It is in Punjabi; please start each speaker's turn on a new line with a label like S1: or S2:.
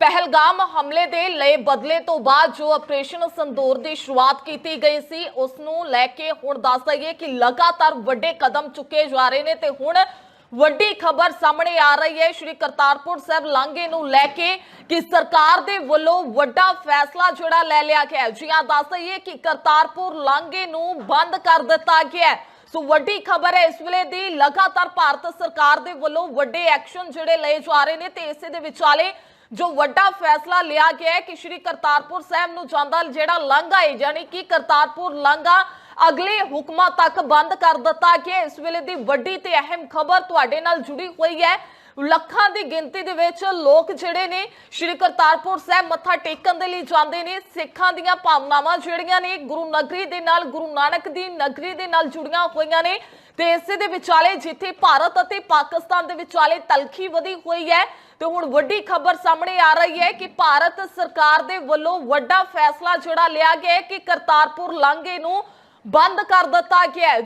S1: ਪਹਿਲਗਾਮ ਹਮਲੇ ਦੇ ਲਏ ਬਦਲੇ ਤੋਂ ਬਾਅਦ ਜੋ ਆਪਰੇਸ਼ਨ ਸੰਦੂਰ ਦੀ ਸ਼ੁਰੂਆਤ ਕੀਤੀ ਗਈ ਸੀ, ਉਸ ਨੂੰ ਲੈ ਕੇ ਹੁਣ ਦੱਸ ਦਈਏ ਕਿ ਲਗਾਤਾਰ ਵੱਡੇ ਕਦਮ ਚੁੱਕੇ ਜਾ ਰਹੇ ਨੇ ਤੇ ਹੁਣ ਵੱਡੀ ਖਬਰ ਸਾਹਮਣੇ ਆ ਰਹੀ ਹੈ। ਸ਼੍ਰੀ ਕਰਤਾਰਪੁਰ ਸਾਹਿਬ ਲਾਂਘੇ ਨੂੰ ਲੈ ਕੇ ਕਿ ਸਰਕਾਰ ਦੇ ਵੱਲੋਂ ਵੱਡਾ ਫੈਸਲਾ ਜਿਹੜਾ ਲੈ ਲਿਆ ਗਿਆ ਜੀ ਹਾਂ, ਦੱਸ ਦਈਏ ਕਿ ਕਰਤਾਰਪੁਰ ਲਾਂਘੇ ਨੂੰ ਬੰਦ ਕਰ ਦਿੱਤਾ ਗਿਆ ਹੈ। ਸੋ ਵੱਡੀ ਖਬਰ ਹੈ, ਇਸ ਵੇਲੇ ਦੀ ਲਗਾਤਾਰ ਭਾਰਤ ਸਰਕਾਰ ਦੇ ਵੱਲੋਂ ਵੱਡੇ ਐਕਸ਼ਨ ਜਿਹੜੇ ਲਏ ਜਾ ਰਹੇ ਨੇ ਤੇ ਇਸੇ ਦੇ ਵਿਚਾਲੇ ਜੋ ਵੱਡਾ ਫੈਸਲਾ ਲਿਆ ਗਿਆ ਹੈ ਕਿ ਸ਼੍ਰੀ ਕਰਤਾਰਪੁਰ ਸਾਹਿਬ ਨੂੰ ਜਾਂਦਾ ਜਿਹੜਾ ਲਾਂਘਾ ਹੈ, ਯਾਨੀ ਕਿ ਕਰਤਾਰਪੁਰ ਲਾਂਘਾ ਅਗਲੇ ਹੁਕਮਾਂ ਤੱਕ ਬੰਦ ਕਰ ਦਿੱਤਾ ਗਿਆ ਇਸ ਵੇਲੇ ਦੀ ਵੱਡੀ ਤੇ ਅਹਿਮ ਖਬਰ ਤੁਹਾਡੇ ਨਾਲ ਜੁੜੀ ਹੋਈ ਹੈ। ਲੱਖਾਂ ਦੀ ਗਿਣਤੀ ਦੇ ਵਿੱਚ ਲੋਕ ਜਿਹੜੇ ਨੇ ਸ਼੍ਰੀ ਕਰਤਾਰਪੁਰ ਸਾਹਿਬ ਮੱਥਾ ਟੇਕਣ ਦੇ ਲਈ ਜਾਂਦੇ ਨੇ। ਸਿੱਖਾਂ ਦੀਆਂ ਭਾਵਨਾਵਾਂ ਜਿਹੜੀਆਂ ਨੇ ਗੁਰੂ ਨਗਰੀ ਦੇ ਨਾਲ, ਗੁਰੂ ਨਾਨਕ ਦੀ ਨਗਰੀ ਦੇ ਨਾਲ ਜੁੜੀਆਂ ਹੋਈਆਂ ਨੇ। ਤੇ ਇਸੇ ਦੇ ਵਿਚਾਲੇ ਜਿੱਥੇ ਭਾਰਤ ਅਤੇ ਪਾਕਿਸਤਾਨ ਦੇ ਵਿਚਾਲੇ ਤਲਖੀ ਵਧੀ ਹੋਈ ਹੈ ਤੇ ਹੁਣ ਵੱਡੀ ਖਬਰ ਸਾਹਮਣੇ ਆ ਰਹੀ ਹੈ ਕਿ ਭਾਰਤ ਸਰਕਾਰ ਦੇ ਵੱਲੋਂ ਵੱਡਾ ਫੈਸਲਾ ਜਿਹੜਾ ਲਿਆ ਗਿਆ ਹੈ ਕਿ ਕਰਤਾਰਪੁਰ ਲਾਂਘੇ ਨੂੰ ਬੰਦ ਕਰ ਦਿੱਤਾ ਗਿਆ ਹੈ।